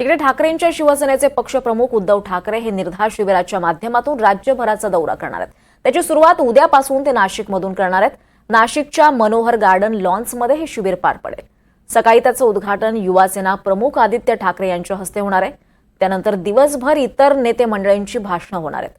तिकडे ठाकरेंच्या शिवसेनेचे पक्षप्रमुख उद्धव ठाकरे हे निर्धार शिबिराच्या माध्यमातून राज्यभराचा दौरा करणार आहेत. त्याची सुरुवात उद्यापासून ते नाशिकमधून करणार आहेत. नाशिकच्या मनोहर गार्डन लॉन्समध्ये हे शिबिर पार पडेल. सकाळी त्याचं उद्घाटन युवासेना प्रमुख आदित्य ठाकरे यांच्या हस्ते होणार आहे. त्यानंतर दिवसभर इतर नेते मंडळींची भाषणं होणार आहेत.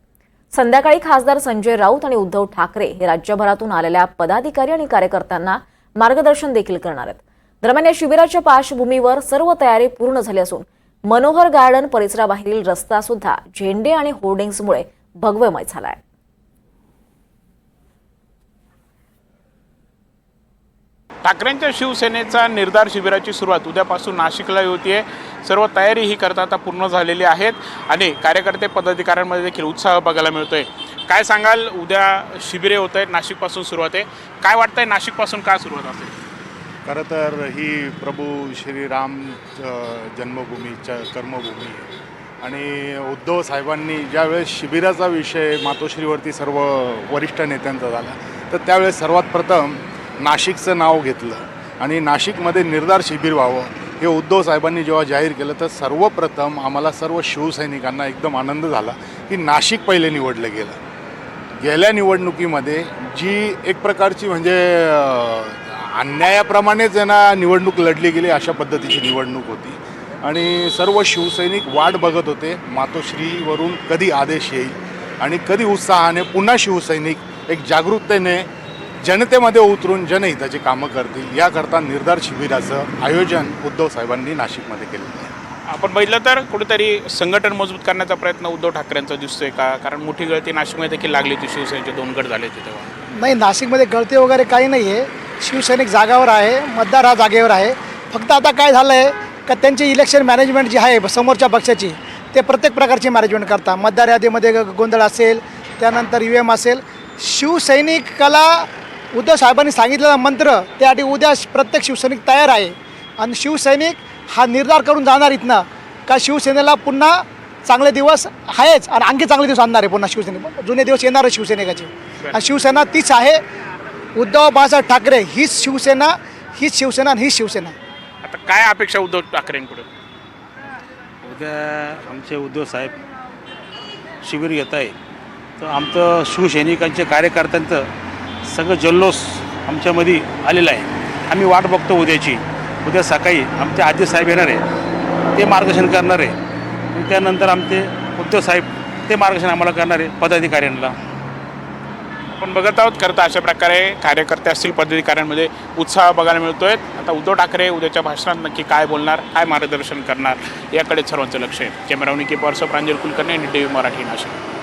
संध्याकाळी खासदार संजय राऊत आणि उद्धव ठाकरे हे राज्यभरातून आलेल्या पदाधिकारी आणि कार्यकर्त्यांना मार्गदर्शन देखील करणार आहेत. दरम्यान या शिबिराच्या पार्श्वभूमीवर सर्व तयारी पूर्ण झाली असून मनोहर गार्डन परिसराबाहेरील रस्ता सुद्धा झेंडे आणि होर्डिंग्समुळे भगवमय झाला आहे ठाकरेंच्या शिवसेनेचा निर्धार शिबिराची सुरुवात उद्यापासून नाशिकला होतीये. सर्व तयारी ही करता आता पूर्ण झालेली आहेत आणि कार्यकर्ते पदाधिकाऱ्यांमध्ये देखील उत्साह बघायला मिळतोय. काय सांगाल? उद्या शिबिरे होत आहेत. नाशिकपासून सुरुवात आहे. काय वाटतंय? नाशिकपासून का सुरुवात असेल? खरं तर ही प्रभू श्रीराम जन्मभूमी जन्मभूमीच्या कर्मभूमी आहे. आणि उद्धव साहेबांनी ज्यावेळेस शिबिराचा विषय मातोश्रीवरती सर्व वरिष्ठ नेत्यांचा झाला तर त्यावेळेस सर्वात प्रथम नाशिकचं नाव घेतलं आणि नाशिकमध्ये निर्धार शिबिर व्हावं हे उद्धव साहेबांनी जेव्हा जाहीर केलं तर सर्वप्रथम आम्हाला सर्व शिवसैनिकांना एकदम आनंद झाला की नाशिक पहिले निवडलं गेलं गेल्या निवडणुकीमध्ये जी एक प्रकारची म्हणजे अन्यायाप्रमाणेच यांना निवडणूक लढली गेली अशा पद्धतीची निवडणूक होती. आणि सर्व शिवसैनिक वाट बघत होते. मातोश्रीवरून कधी आदेश येईल आणि कधी उत्साहाने पुन्हा शिवसैनिक एक जागरूकतेने जनतेमध्ये उतरून जनहिताची कामं करतील याकरता निर्धार शिबिराचं आयोजन उद्धव साहेबांनी नाशिकमध्ये केलेलं आहे. आपण बघितलं तर कुठेतरी संघटन मजबूत करण्याचा प्रयत्न उद्धव ठाकरेंचा दिसतोय का? कारण मोठी गळती नाशिकमध्ये देखील लागली होती शिवसेनेचे दोन गट झाले होते तेव्हा. नाही नाशिकमध्ये गळती वगैरे काही नाही आहे शिवसैनिक जागावर आहे मतदार हा जागेवर आहे. फक्त आता काय झालं आहे का त्यांची इलेक्शन मॅनेजमेंट जी आहे समोरच्या पक्षाची ते प्रत्येक प्रकारची मॅनेजमेंट करतात मतदार यादीमध्ये ग- गोंधळ असेल त्यानंतर यू एम असेल शिवसैनिकाला उद्धव साहेबांनी सांगितलेला मंत्र त्यासाठी उद्या प्रत्येक शिवसैनिक तयार आहे. आणि शिवसैनिक हा निर्धार करून जाणार इथनं का शिवसेनेला पुन्हा चांगले दिवस आहेच आणि आणखी चांगले दिवस आणणार आहे पुन्हा शिवसेने जुने दिवस येणार आहे शिवसेनेकाचे आणि शिवसेना तीच आहे उद्धव बाळासाहेब ठाकरे हीच शिवसेना हीच शिवसेना आणि हीच शिवसेना. आता काय अपेक्षा उद्धव ठाकरेंकडून? उद्या आमचे उद्धव साहेब शिबिर घेत आहे तर आमचं शिवसैनिकांचे कार्यकर्त्यांचं सगळं जल्लोष आमच्यामध्ये आलेलं आहे. आम्ही वाट बघतो उद्याची. उद्या सकाळी आमचे आजी साहेब येणार आहे. ते मार्गदर्शन करणार आहे. त्यानंतर आमचे उद्धव साहेब ते मार्गदर्शन आम्हाला करणार आहे पदाधिकाऱ्यांना. आपण बघत आहोत. करता अशा प्रकारे कार्यकर्ते असतील पदाधिकाऱ्यांमध्ये उत्साह बघायला मिळतोय. आता उद्धव ठाकरे उद्याच्या भाषणात नक्की काय बोलणार काय मार्गदर्शन करणार याकडे सर्वांचं लक्ष आहे. कॅमेरावनी की पर्स प्रांजल कुलकर्णी आणि टी व्ही मराठी नाशिक.